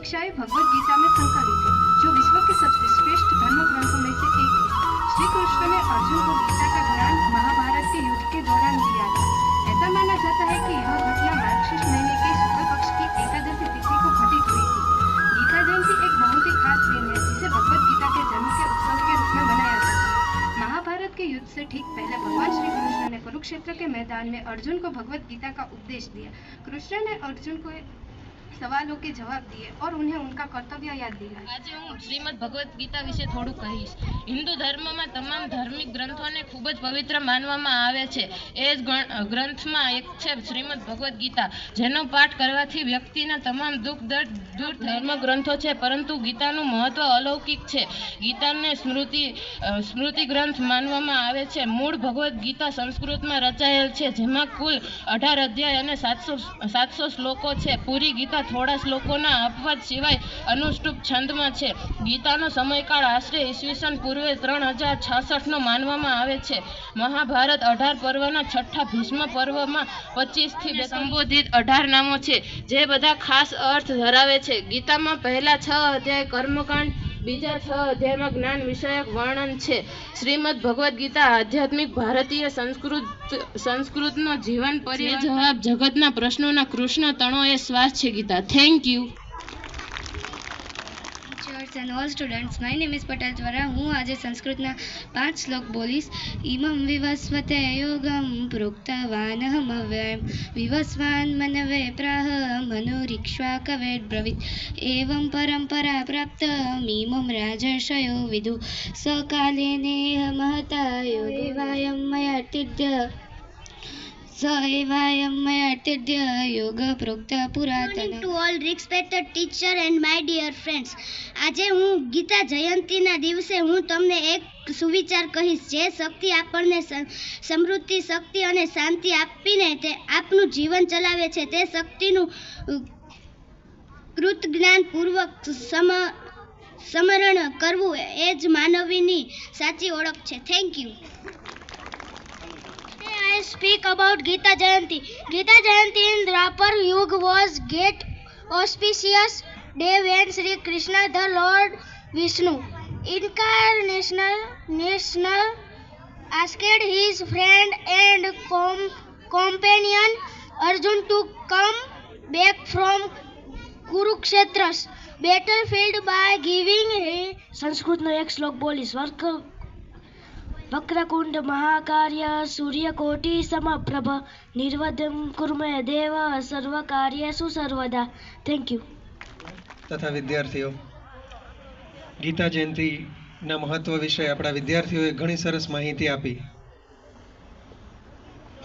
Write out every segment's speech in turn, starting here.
शिक्षाएँ भगवत गीता में संकलित है, जो विश्व के सबसे श्रेष्ठ धर्म ग्रंथों में से एक है। श्री कृष्ण ने अर्जुन को गीता का ज्ञान महाभारत के युद्ध के दौरान दिया था। ऐसा माना जाता है कि यह घटना मार्गशीर्ष महीने के शुक्ल पक्ष की एकादशी तिथि को घटित हुई थी। गीता जयंती एक बहुत ही खास दिन है, जिसे भगवत गीता के जन्म के उत्सव के रूप में मनाया जाता है। महाभारत के युद्ध से ठीक पहले भगवान श्री कृष्ण ने कुरुक्षेत्र के मैदान में अर्जुन को भगवत गीता का उपदेश दिया। कृष्ण ने अर्जुन को सवालों के जवाब दिए और उन्हें उनका कर्तव्य याद दिलाया આજે હું શ્રીમદ ભગવદ્ ગીતા વિશે થોડું કહીશ હિન્દુ ધર્મમાં તમામ ધાર્મિક ગ્રંથોને ખૂબ જ પવિત્ર માનવામાં આવે છે એ જ ગ્રં- ગ્રંથમાં એક છે શ્રીમદ ભગવદ્ ગીતા જેનો પાઠ કરવાથી વ્યક્તિના તમામ દુઃખ દર્દ દૂર ધર્મ ગ્રંથો છે પરંતુ ગીતાનું મહત્વ અલૌકિક છે ગીતાને સ્મૃતિ અ, સ્મૃતિ ગ્રંથ માનવામાં આવે છે મૂળ ભગવદ્ ગીતા સંસ્કૃતમાં રચાયેલ છે જેમાં કુલ અઢાર અધ્યાય અને સાતસો સાતસો શ્લોકો છે પૂરી ગીતા થોડા શ્લોકોના અપવાદ સિવાય અનુષ્ટુપ છંદમાં છે. ગીતાનો સમયકાળ આશરે ઈસવીસન પૂર્વે ત્રણ હજાર છાસઠનો માનવામાં આવે છે. મહાભારત અઢાર પર્વના છઠ્ઠા ભીષ્મ પર્વમાં પચીસથી સંબોધિત અઢાર નામો છે, જે બધા ખાસ અર્થ ધરાવે છે. ગીતામાં પહેલા છ અધ્યાય કર્મકાંડ બીજા છ અધ્યાયમાં જ્ઞાન વિષયક વર્ણન છે. શ્રીમદ ભગવદ્ ગીતા આધ્યાત્મિક ભારતીય સંસ્કૃત, સંસ્કૃતનો જીવન પરિવાર જવાબ જગતના પ્રશ્નોના કૃષ્ણ તણો એ શ્વાસ છે Gita. Thank you teachers and all students my name is Patel દ્વારા હું આજે સંસ્કૃતના પાંચ શ્લોક બોલીશ. ઇમમ વિવસ્વતે યોગમ પ્રોક્તવાન વ્યયમ વિવસ્વાન મનવે પ્રાહ મનુરીક્ષ્વા કવેડ બ્રવિત. એવમ પરંપરા પ્રાપ્ત મીમમ રાજર્ષયો વિદુ. સકાલે નેહ મહતા યોગેવાયમ મયા તિડ્ય મયા તિડ્ય યોગ પ્રોક્ત પુરાતન. To all respected teacher and my dear friends આજે હું ગીતા જયંતીના દિવસે હું તમને એક સુવિચાર કહીશ. જે શક્તિ આપણને સમૃદ્ધિ, શક્તિ અને શાંતિ આપીને તે આપનું જીવન ચલાવે છે. તે શક્તિનું કૃતજ્ઞાનપૂર્વક કૃત જ્ઞાનપૂર્વક સમ, સ્મરણ કરવું એ જ માનવીની સાચી ઓળખ છે. Thank you I speak about Gita Jayanti. Gita Jayanti in Drapar Yug was great auspicious day when Sri Krishna the Lord Vishnu incarnational national asked his friend and com- companion Arjun to come back from Kurukshetra's battlefield by giving sanskrit સંસ્કૃતનો એક શ્લોક બોલીશ work વક્રકુંડ મહાકાર્ય સૂર્યકોટિ સમપ્રભ નિર્વધમ કુર્મે દેવ સર્વ સર્વકાર્યેષુ સર્વદા thank you તથા વિદ્યાર્થીઓ ગીતા જયંતિના મહત્વ વિશે આપણા વિદ્યાર્થીઓએ ઘણી સરસ માહિતી આપી.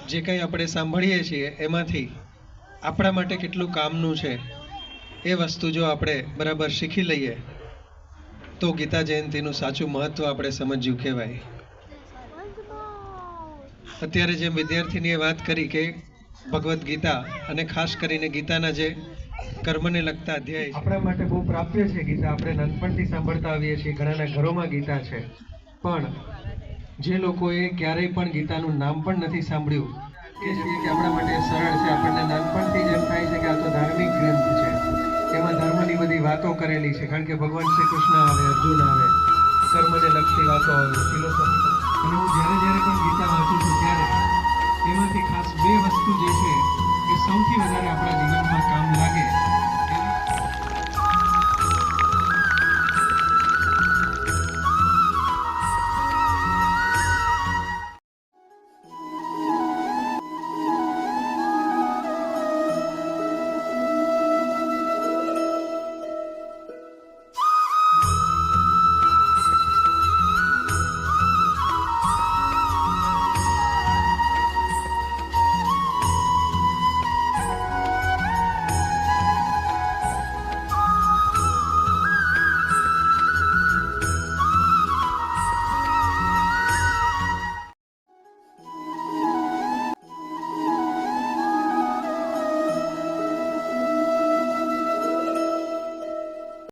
જે કંઈ આપણે સાંભળીએ છીએ, એમાંથી આપણા માટે કેટલું કામનું છે, એ વસ્તુ જો આપણે બરાબર શીખી લઈએ, તો ગીતા જયંતિનું સાચું મહત્વ આપણે સમજ્યું કહેવાય. અત્યારે જેમ વિદ્યાર્થીનીએ વાત કરી કે ભગવદ્ ગીતા અને ખાસ કરીને ગીતાના જે કર્મને લગતા અધ્યાય આપણા માટે બહુ પ્રાપ્ય છે ગીતા. આપણે નાનપણથી સાંભળતા આવીએ છીએ. ઘણાના ઘરોમાં ગીતા છે. પણ જે લોકોએ ક્યારેય પણ ગીતાનું નામ પણ નથી સાંભળ્યું, એ છીએ કે આપણા માટે સરળ છે. આપણને નાનપણથી જ થાય છે કે આ તો ધાર્મિક ગ્રંથ છે. એમાં ધર્મની બધી વાતો કરેલી છે. કારણ કે ભગવાન શ્રી કૃષ્ણ આવે, અર્જુન આવે, કર્મને લગતી વાતો આવે ફિલોસોફી અને હું